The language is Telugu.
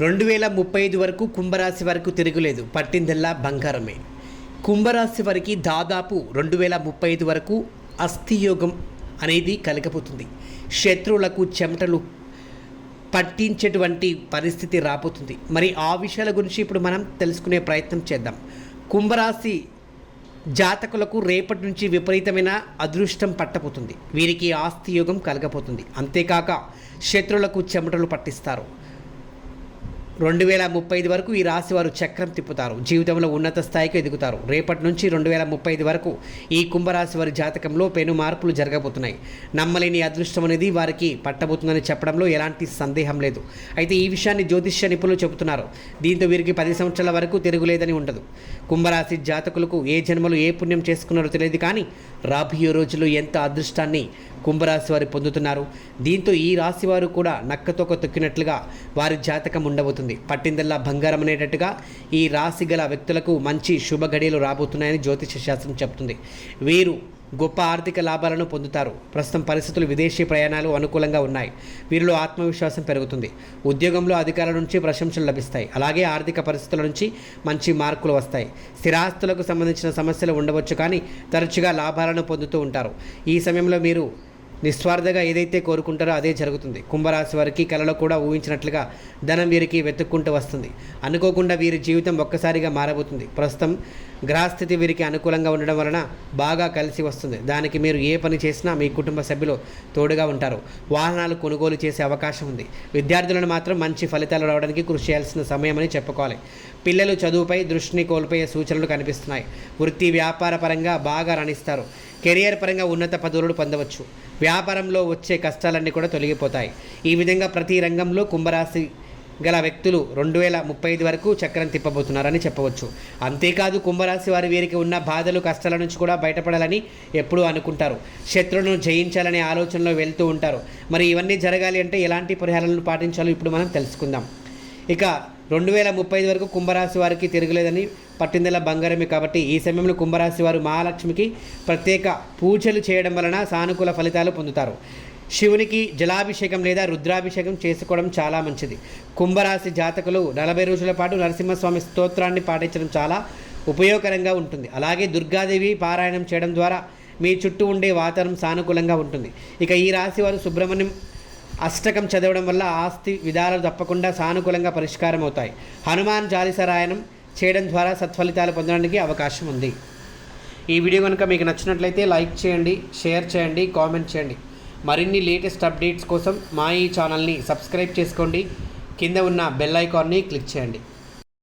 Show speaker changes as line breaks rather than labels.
రెండు వేల ముప్పై ఐదు వరకు కుంభరాశి వరకు తిరుగులేదు. పట్టిందల్లా బంగారమే. కుంభరాశి వారికి దాదాపు రెండు వేల ముప్పై ఐదు వరకు అస్థియోగం అనేది కలగబోతుంది. శత్రువులకు చెమటలు పట్టించేటువంటి పరిస్థితి రాబోతుంది. మరి ఆ విషయాల గురించి ఇప్పుడు మనం తెలుసుకునే ప్రయత్నం చేద్దాం. కుంభరాశి జాతకులకు రేపటి నుంచి విపరీతమైన అదృష్టం పట్టబోతుంది. వీరికి ఆస్తి యోగం కలగబోతుంది. అంతేకాక శత్రువులకు చెమటలు పట్టిస్తారు. రెండు వేల ముప్పై ఐదు వరకు ఈ రాశి వారు చక్రం తిప్పుతారు. జీవితంలో ఉన్నత స్థాయికి ఎదుగుతారు. రేపటి నుంచి రెండు వేల ముప్పై ఐదు వరకు ఈ కుంభరాశి వారి జాతకంలో పెను మార్పులు జరగబోతున్నాయి. నమ్మలేని అదృష్టం అనేది వారికి పట్టబోతుందని చెప్పడంలో ఎలాంటి సందేహం లేదు. అయితే ఈ విషయాన్ని జ్యోతిష్య నిపుణులు చెబుతున్నారు. దీంతో వీరికి పది సంవత్సరాల వరకు తిరుగులేదని ఉండదు. కుంభరాశి జాతకులకు ఏ జన్మలు ఏ పుణ్యం చేసుకున్నారో తెలియదు కానీ రాబోయే రోజులు ఎంత అదృష్టాన్ని కుంభరాశి వారు పొందుతున్నారు. దీంతో ఈ రాశి వారు కూడా నక్కతోక తొక్కినట్లుగా వారి జాతకం ఉండబోతుంది. పట్టిందల్లా బంగారం అనేటట్టుగా ఈ రాశి గల వ్యక్తులకు మంచి శుభ గడియలు రాబోతున్నాయని జ్యోతిష శాస్త్రం చెప్తుంది. వీరు గొప్ప ఆర్థిక లాభాలను పొందుతారు. ప్రస్తుతం పరిస్థితులు విదేశీ ప్రయాణాలు అనుకూలంగా ఉన్నాయి. వీరిలో ఆత్మవిశ్వాసం పెరుగుతుంది. ఉద్యోగంలో అధికారుల నుంచి ప్రశంసలు లభిస్తాయి. అలాగే ఆర్థిక పరిస్థితుల నుంచి మంచి మార్కులు వస్తాయి. స్థిరాస్తులకు సంబంధించిన సమస్యలు ఉండవచ్చు కానీ తరచుగా లాభాలను పొందుతూ ఉంటారు. ఈ సమయంలో మీరు నిస్వార్థగా ఏదైతే కోరుకుంటారో అదే జరుగుతుంది. కుంభరాశి వారికి కలలో కూడా ఊహించినట్లుగా ధనం వీరికి వెతుక్కుంటూ వస్తుంది. అనుకోకుండా వీరి జీవితం ఒక్కసారిగా మారబోతుంది. ప్రస్తుతం గ్రహస్థితి వీరికి అనుకూలంగా ఉండడం వలన బాగా కలిసి వస్తుంది. దానికి మీరు ఏ పని చేసినా మీ కుటుంబ సభ్యులు తోడుగా ఉంటారు. వాహనాలు కొనుగోలు చేసే అవకాశం ఉంది. విద్యార్థులను మాత్రం మంచి ఫలితాలు రావడానికి కృషి చేయాల్సిన సమయమని చెప్పుకోవాలి. పిల్లలు చదువుపై దృష్టిని కోల్పోయే సూచనలు కనిపిస్తున్నాయి. వృత్తి వ్యాపార పరంగా బాగా రాణిస్తారు. కెరియర్ పరంగా ఉన్నత పదవులు పొందవచ్చు. వ్యాపారంలో వచ్చే కష్టాలన్నీ కూడా తొలగిపోతాయి. ఈ విధంగా ప్రతి రంగంలో కుంభరాశి గల వ్యక్తులు రెండు వేల ముప్పై ఐదు వరకు చక్రం తిప్పబోతున్నారని చెప్పవచ్చు. అంతేకాదు కుంభరాశి వారి వీరికి ఉన్న బాధలు కష్టాల నుంచి కూడా బయటపడాలని ఎప్పుడూ అనుకుంటారు. శత్రువులను జయించాలనే ఆలోచనలో వెళ్తూ ఉంటారు. మరి ఇవన్నీ జరగాలి అంటే ఎలాంటి పరిహారాలను పాటించాలో ఇప్పుడు మనం తెలుసుకుందాం. ఇక రెండు వేల ముప్పై ఐదు వరకు కుంభరాశి వారికి తిరగలేదని పట్టిందల బంగారమే కాబట్టి ఈ సమయంలో కుంభరాశి వారు మహాలక్ష్మికి ప్రత్యేక పూజలు చేయడం వలన సానుకూల ఫలితాలు పొందుతారు. శివునికి జలాభిషేకం లేదా రుద్రాభిషేకం చేసుకోవడం చాలా మంచిది. కుంభరాశి జాతకులు నలభై రోజుల పాటు నరసింహస్వామి స్తోత్రాన్ని పాటించడం చాలా ఉపయోగకరంగా ఉంటుంది. అలాగే దుర్గాదేవి పారాయణం చేయడం ద్వారా మీ చుట్టూ ఉండే వాతావరణం సానుకూలంగా ఉంటుంది. ఇక ఈ రాశి వారు సుబ్రహ్మణ్యం అష్టకం చదవడం వల్ల ఆస్తి విధాలు తప్పకుండా సానుకూలంగా పరిష్కారం అవుతాయి హనుమాన్ జాలిసరాయణం చేయడం ద్వారా సత్ఫలితాలు పొందడానికి అవకాశం ఉంది. ఈ వీడియో కనుక మీకు నచ్చినట్లయితే లైక్ చేయండి షేర్ చేయండి కామెంట్ చేయండి. మరిన్ని లేటెస్ట్ అప్డేట్స్ కోసం మా ఈ ఛానల్ని సబ్స్క్రైబ్ చేసుకోండి. కింద ఉన్న బెల్ ఐకాన్ని క్లిక్ చేయండి.